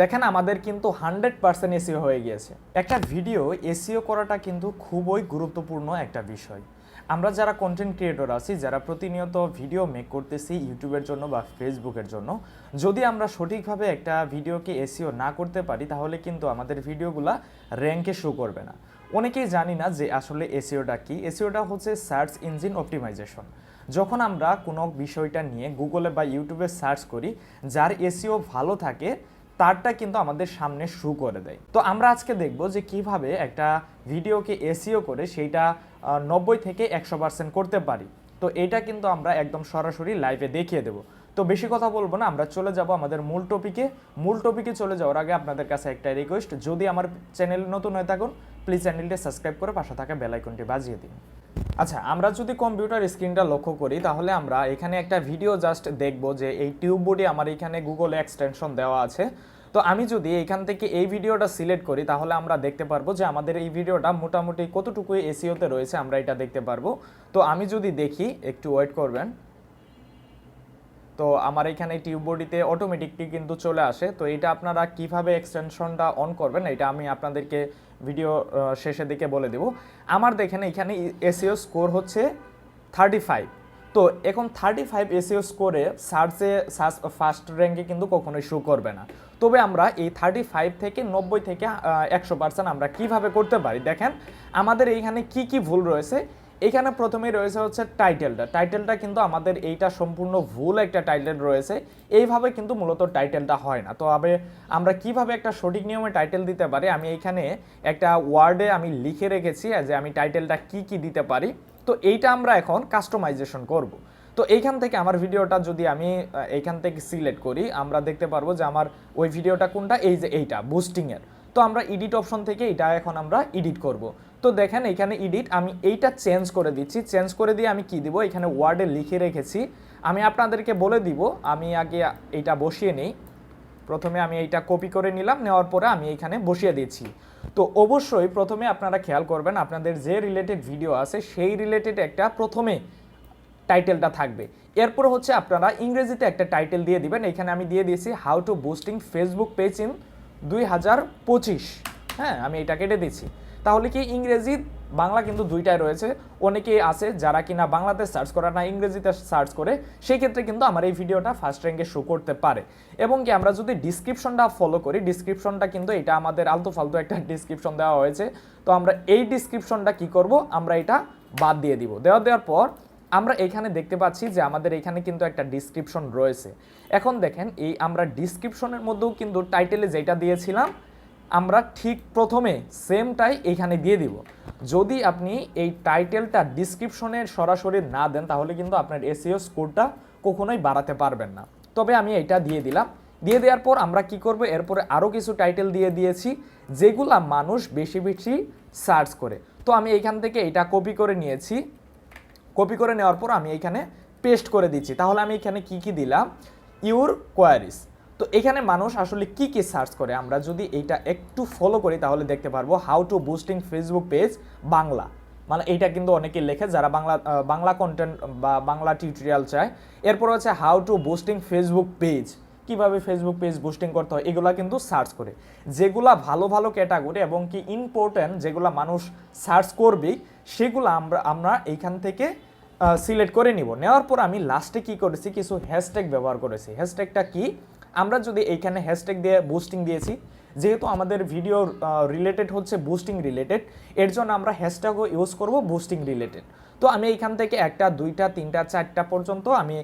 দেখেন আমাদের কিন্তু হান্ড্রেড পার্সেন্ট এসিও হয়ে গিয়েছে। একটা ভিডিও এসিও করাটা কিন্তু খুবই গুরুত্বপূর্ণ একটা বিষয়। আমরা যারা কন্টেন্ট ক্রিয়েটর আছি, যারা প্রতিনিয়ত ভিডিও মেক করতেছি ইউটিউবের জন্য বা ফেসবুকের জন্য, যদি আমরা সঠিকভাবে একটা ভিডিওকে এসিও না করতে পারি, তাহলে কিন্তু আমাদের ভিডিওগুলা র্যাঙ্কে শো করবে না। অনেকেই জানি না যে আসলে এসিওটা কি। এসিওটা হচ্ছে সার্চ ইঞ্জিন অপটিমাইজেশন যখন আমরা কোনো বিষয়টা নিয়ে গুগলে বা ইউটিউবে সার্চ করি, যার এসিও ভালো থাকে তারটা কিন্তু আমাদের সামনে শু করে দেয়। তো আমরা আজকে দেখব যে কীভাবে একটা ভিডিওকে এসিও করে সেইটা নব্বই থেকে একশো পার্সেন্ট করতে পারি। তো এটা কিন্তু আমরা একদম সরাসরি লাইভে দেখিয়ে দেবো। তো বেশি কথা বলব না, আমরা চলে যাব আমাদের মূল টপিকে মূল টপিকে চলে যাওয়ার আগে আপনাদের কাছে একটা রিকোয়েস্ট যদি আমার চ্যানেল নতুন হয়ে থাকুন প্লিজ চ্যানেলটি সাবস্ক্রাইব করে পাশে থাকা বেল আইকনটি বাজিয়ে দিন। আচ্ছা আমরা যদি কম্পিউটার স্ক্রিনটা লক্ষ্য করি, তাহলে আমরা এখানে একটা ভিডিও জাস্ট দেখব যে এই টিউব বোর্ডে আমার এখানে গুগল এক্সটেনশন দেওয়া আছে। তো আমি যদি এখান থেকে এই ভিডিওটা সিলেক্ট করি, তাহলে আমরা দেখতে পারব যে আমাদের এই ভিডিওটা মোটামুটি কতটুকু এসিওতে রয়েছে, আমরা এটা দেখতে পারব। তো আমি যদি দেখি, একটু ওয়েট করবেন। তো আমার এখানে টিউববোর্ডিতে অটোমেটিকলি কিন্তু চলে আসে। তো এটা আপনারা কীভাবে এক্সটেনশনটা অন করবেন, এটা আমি আপনাদেরকে ভিডিও শেষের দিকে বলে দেব। আমার দেখেন এখানে এসিও স্কোর হচ্ছে থার্টি ফাইভ তো এখন থার্টি ফাইভ এসিও স্কোরে সার্চে সার্চ ফার্স্ট র্যাঙ্কে কিন্তু কখনোই শো করবে না। তবে আমরা এই থার্টি ফাইভ থেকে নব্বই থেকে একশো পার্সেন্ট আমরা কীভাবে করতে পারি? দেখেন, আমাদের এইখানে কি কি ভুল রয়েছে? এখানে প্রথমেই রয়েছে হচ্ছে টাইটেলটা। টাইটেলটা কিন্তু আমাদের এইটা সম্পূর্ণ ভুল একটা টাইটেল রয়েছে। এইভাবে কিন্তু মূলত টাইটেলটা হয় না। তো আবে আমরা কীভাবে একটা সঠিক নিয়মে টাইটেল দিতে পারি, আমি এইখানে একটা ওয়ার্ডে আমি লিখে রেখেছি যে আমি টাইটেলটা কি কি দিতে পারি। তো এইটা আমরা এখন কাস্টমাইজেশন করব। তো এইখান থেকে আমার ভিডিওটা যদি আমি এইখান থেকে সিলেক্ট করি, আমরা দেখতে পারব যে আমার ওই ভিডিওটা কোনটা? এই যে এইটা বুস্টিংয়ের তো আমরা এডিট অপশন থেকে এটা এখন আমরা এডিট করব। তো দেখেন এখানে এডিট আমি এইটা চেঞ্জ করে দিচ্ছি। চেঞ্জ করে দিয়ে আমি কি দিব? এখানে ওয়ার্ডে লিখে রেখেছি। আমি আপনাদেরকে বলে দিব, আমি আগে এইটা বসিয়ে নেই। প্রথমে আমি এইটা কপি করে নিলাম, নেওয়ার পরে আমি এখানে বসিয়ে দিচ্ছি। তো অবশ্যই প্রথমে আপনারা খেয়াল করবেন, আপনাদের যে রিলেটেড ভিডিও আছে, সেই রিলেটেড একটা প্রথমে টাইটেলটা থাকবে। এরপর হচ্ছে আপনারা ইংরেজিতে একটা টাইটেল দিয়ে দিবেন। এখানে আমি দিয়ে দিয়েছি how to boosting Facebook page in দুই হাজার পঁচিশ। হ্যাঁ আমি এটা কেটে দিচ্ছি। তাহলে কি ইংরেজি বাংলা কিন্তু দুইটাই রয়েছে। অনেকেই আছে যারা কিনা বাংলাতে সার্চ করে না, ইংরেজিতে সার্চ করে, সেই ক্ষেত্রে কিন্তু আমার এই ভিডিওটা ফার্স্ট র্যাঙ্কে শো করতে পারে। এবং কি আমরা যদি ডিসক্রিপশনটা ফলো করি ডিসক্রিপশনটা কিন্তু এটা আমাদের আলতু ফালতু একটা ডিসক্রিপশন দেওয়া হয়েছে। তো আমরা এই ডিসক্রিপশনটা কি করব? আমরা এটা বাদ দিয়ে দিব। দেওয়া দেওয়ার পর আমরা এখানে দেখতে পাচ্ছি যে আমাদের এখানে কিন্তু একটা ডিসক্রিপশন রয়েছে। এখন দেখেন, এই আমরা ডিসক্রিপশনের মধ্যেও কিন্তু টাইটেলে যেটা দিয়েছিলাম আমরা ঠিক প্রথমে সেমটাই এইখানে দিয়ে দিব। যদি আপনি এই টাইটেলটা ডিসক্রিপশনের সরাসরি না দেন, তাহলে কিন্তু আপনার এসিও স্কোরটা কখনোই বাড়াতে পারবেন না। তবে আমি এটা দিয়ে দিলাম। দিয়ে দেওয়ার পর আমরা কি করব? এরপরে আরও কিছু টাইটেল দিয়ে দিয়েছি, যেগুলা মানুষ বেশি বেশি সার্চ করে। তো আমি এইখান থেকে এটা কপি করে নিয়েছি। কপি করে নেওয়ার পর আমি এখানে পেস্ট করে দিচ্ছি। তাহলে আমি এখানে কি কি দিলাম? ইউর কোয়ারিস তো এখানে মানুষ আসলে কি কি সার্চ করে? আমরা যদি এইটা একটু ফলো করি, তাহলে দেখতে পারব how to boosting Facebook page Bangla. মানে এইটা কিন্তু অনেকে লেখে যারা বাংলা বাংলা কন্টেন্ট বা বাংলা টিউটোরিয়াল চায়। এরপর হচ্ছে how to boosting Facebook page কীভাবে ফেসবুক পেজ বুস্টিং করতে হয়? এগুলা কিন্তু সার্চ করে। যেগুলা ভালো ভালো ক্যাটাগরি এবং কি ইম্পর্ট্যান্ট যেগুলা মানুষ সার্চ করবে সেগুলো আমরা আমরা এইখান থেকে সিলেক্ট করে নিব। নেওয়ার পর আমি লাস্টে কি করেছি? কিছু হ্যাশট্যাগ ব্যবহার করেছি। হ্যাশট্যাগটা কি? আমরা যদি এইখানে হ্যাশট্যাগ দিয়ে বুস্টিং দিয়েছি, যেহেতু আমাদের ভিডিও রিলেটেড হচ্ছে বুস্টিং রিলেটেড এর জন্য আমরা হ্যাশট্যাগও ইউজ করব বুস্টিং রিলেটেড তো আমি এইখান থেকে একটা, দুইটা, তিনটা, চারটা পর্যন্ত আমি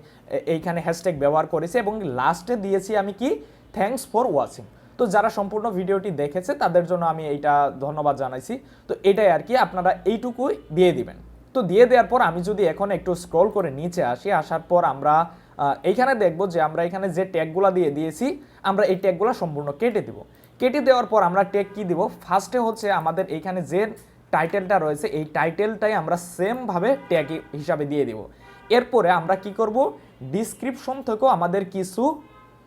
এইখানে হ্যাশট্যাগ ব্যবহার করেছি এবং লাস্টে দিয়েছি আমি কি? থ্যাঙ্কস ফর ওয়াচিং তো যারা সম্পূর্ণ ভিডিওটি দেখেছে, তাদের জন্য আমি এইটা ধন্যবাদ জানাইছি। তো এটাই আর কি, আপনারা এইটুকুই দিয়ে দিবেন। তো দিয়ে দেওয়ার পর আমি যদি এখন একটু স্ক্রল করে নিচে আসি, আসার পর আমরা এইখানে দেখব যে আমরা এখানে যে ট্যাগগুলো দিয়ে দিয়েছি, আমরা এই ট্যাগগুলো সম্পূর্ণ কেটে দিব। কেটে দেওয়ার পর আমরা ট্যাগ কি দিব? ফার্স্টে হচ্ছে আমাদের এইখানে যে টাইটেলটা রয়েছে, এই টাইটেলটাই আমরা সেমভাবে ট্যাগ হিসাবে দিয়ে দিব। এরপরে আমরা কি করব? ডিসক্রিপশন থেকেও আমাদের কিছু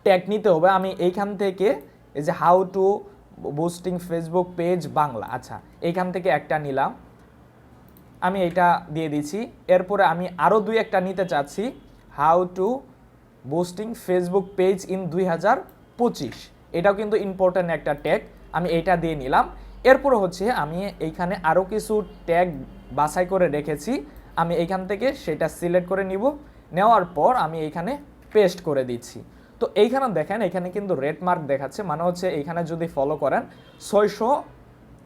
ট্যাগ নিতে হবে। আমি এইখান থেকে এই যে how to boosting Facebook page Bangla আচ্ছা এইখান থেকে একটা নিলাম। আমি এটা দিয়ে দিচ্ছি। এরপরে আমি আরও দুই একটা নিতে চাচ্ছি। How to boosting Facebook page in দুই হাজার পঁচিশ। এটাও কিন্তু ইম্পর্ট্যান্ট একটা ট্যাগ আমি এইটা দিয়ে নিলাম। এরপর হচ্ছে আমি এইখানে আরও কিছু ট্যাগ বাছাই করে রেখেছি। আমি এইখান থেকে সেটা সিলেক্ট করে নিব। নেওয়ার পর আমি এইখানে পেস্ট করে দিচ্ছি। তো এইখানে দেখেন, এখানে কিন্তু রেড মার্ক দেখাচ্ছে মানে হচ্ছে এইখানে যদি ফলো করেন, ছয়শো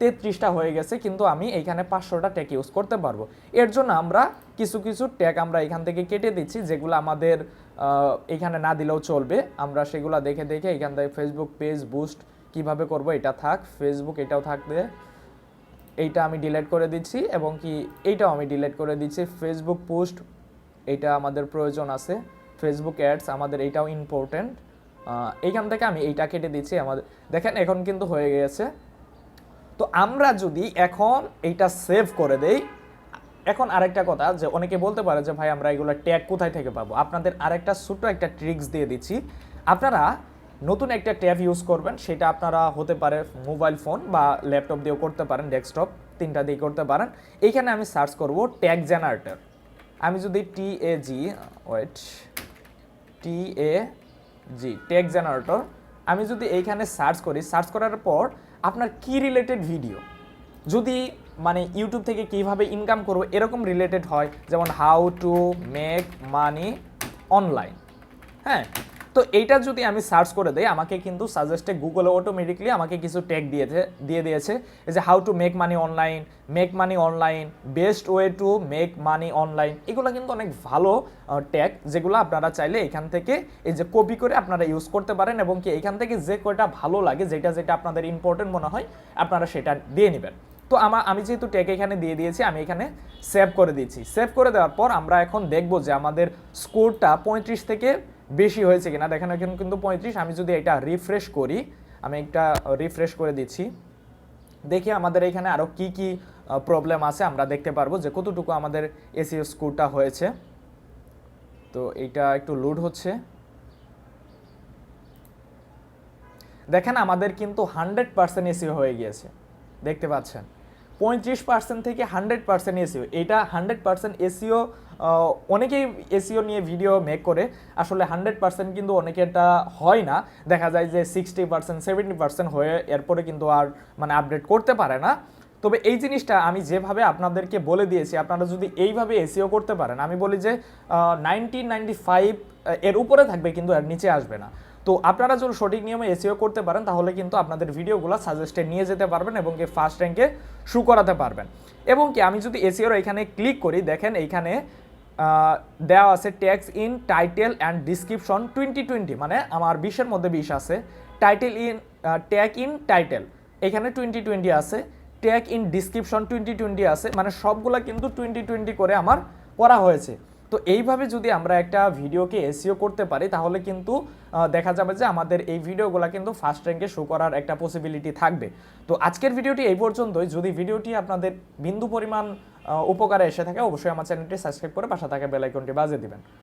তেত্রিশটা হয়ে গেছে, কিন্তু আমি এইখানে পাঁচশোটা ট্যাগ ইউজ করতে পারব। এর জন্য আমরা কিছু কিছু ট্যাগ আমরা এখান থেকে কেটে দিচ্ছি, যেগুলো আমাদের এখানে না দিলেও চলবে। আমরা সেগুলো দেখে দেখে এখান থেকে ফেসবুক পেজ বুস্ট কীভাবে করব এটা থাক। ফেসবুক এটাও থাকবে। এইটা আমি ডিলেট করে দিচ্ছি এবং কি এইটাও আমি ডিলেট করে দিচ্ছি। ফেসবুক পোস্ট এইটা আমাদের প্রয়োজন আছে। ফেসবুক অ্যাডস আমাদের এইটাও ইম্পর্টেন্ট এইখান থেকে আমি এইটা কেটে দিচ্ছি আমাদের। দেখেন এখন কিন্তু হয়ে গেছে। তো আমরা যদি এখন এইটা সেভ করে দেই, এখন আরেকটা কথা যে অনেকে বলতে পারে যে, ভাই, আমরা এগুলো ট্যাগ কোথায় থেকে পাবো? আপনাদের আরেকটা ছোট্ট একটা ট্রিক্স দিয়ে দিচ্ছি। আপনারা নতুন একটা ট্যাব ইউজ করবেন, সেটা আপনারা হতে পারে মোবাইল ফোন বা ল্যাপটপ দিয়েও করতে পারেন ডেস্কটপ তিনটা দিয়ে করতে পারেন। এইখানে আমি সার্চ করব ট্যাগ জেনারেটর আমি যদি T A G wait T A G tag generator আমি যদি এইখানে সার্চ করি সার্চ করার পর আপনার কি রিলেটেড ভিডিও যদি মানে ইউটিউব থেকে কীভাবে ইনকাম করব, এরকম রিলেটেড হয়, যেমন how to make money online হ্যাঁ? তো এইটা যদি আমি সার্চ করে দেই, আমাকে কিন্তু সাজেস্টে গুগলে অটোমেটিকলি আমাকে কিছু ট্যাগ দিয়েছে, দিয়ে দিয়েছে, এই যে how to make money online make money online best way to make money online এগুলো কিন্তু অনেক ভালো ট্যাগ যেগুলো আপনারা চাইলে এখান থেকে এই যে কপি করে আপনারা ইউজ করতে পারেন এবং কি এখান থেকে যে কয়টা ভালো লাগে, যেটা যেটা আপনাদের ইম্পর্টেন্ট মনে হয়, আপনারা সেটা দিয়ে নেবেন। তো আমার আমি যেহেতু ট্যাগ এখানে দিয়ে দিয়েছি, আমি এখানে সেভ করে দিচ্ছি সেভ করে দেওয়ার পর আমরা এখন দেখব যে আমাদের স্কোরটা পঁয়ত্রিশ থেকে বেশি হয়েছে কিনা, দেখেন এখন কিন্তু পঁয়ত্রিশ, আমি যদি এটা রিফ্রেশ করি, আমি একটা রিফ্রেশ করে দিচ্ছি। দেখি আমাদের এখানে আরও কি কি প্রবলেম আছে, আমরা দেখতে পারব যে কতটুকু আমাদের এসিও স্কোরটা হয়েছে। তো এইটা একটু লোড হচ্ছে। দেখেন আমাদের কিন্তু হান্ড্রেড পার্সেন্ট এসিও হয়ে গিয়েছে, দেখতে পাচ্ছেন। পঁয়ত্রিশ পার্সেন্ট থেকে হান্ড্রেড পার্সেন্ট এসিও এটা হান্ড্রেড পার্সেন্ট এসিও অনেকেই এসিও নিয়ে ভিডিও মেক করে। আসলে হান্ড্রেড পার্সেন্ট কিন্তু অনেকেরটা হয় না। দেখা যায় যে সিক্সটি পার্সেন্ট সেভেন্টি পার্সেন্ট হয়ে এরপরে কিন্তু আর মানে আপডেট করতে পারে না। তবে এই জিনিসটা আমি যেভাবে আপনাদেরকে বলে দিয়েছি, আপনারা যদি এইভাবে এসিও করতে পারেন, আমি বলি যে নাইনটিন নাইনটি ফাইভ এর উপরে থাকবে কিন্তু এর নিচে আসবে না। তো আপনারা যদি সঠিক নিয়মে এসিও করতে পারেন, তাহলে কিন্তু আপনাদের ভিডিওগুলো সাজেস্টে নিয়ে যেতে পারবেন এবং কি ফার্স্ট র্যাঙ্কে শু করাতে পারবেন। এবং কি, আমি যদি এসিওর এখানে ক্লিক করি, দেখেন এইখানে দেওয়া আছে tags in title and description twenty twenty মানে আমার বিশের মধ্যে বিশ আছে। Title in tag in title এখানে টোয়েন্টি টোয়েন্টি আছে। Tag in description twenty twenty আছে। মানে সবগুলা কিন্তু টোয়েন্টি টোয়েন্টি করে আমার করা হয়েছে। তো এইভাবে যদি আমরা একটা ভিডিওকে এসিও করতে পারি, তাহলে কিন্তু দেখা যাবে যে আমাদের এই ভিডিওগুলো কিন্তু ফার্স্ট র্যাঙ্কে শো করার একটা পসিবিলিটি থাকবে। তো আজকের ভিডিওটি এই পর্যন্তই। যদি ভিডিওটি আপনাদের বিন্দু পরিমাণ উপকারে এসে থাকে অবশ্যই আমার চ্যানেলটি সাবস্ক্রাইব করে পাশে থাকা বেল আইকনটি বাজিয়ে দিবেন।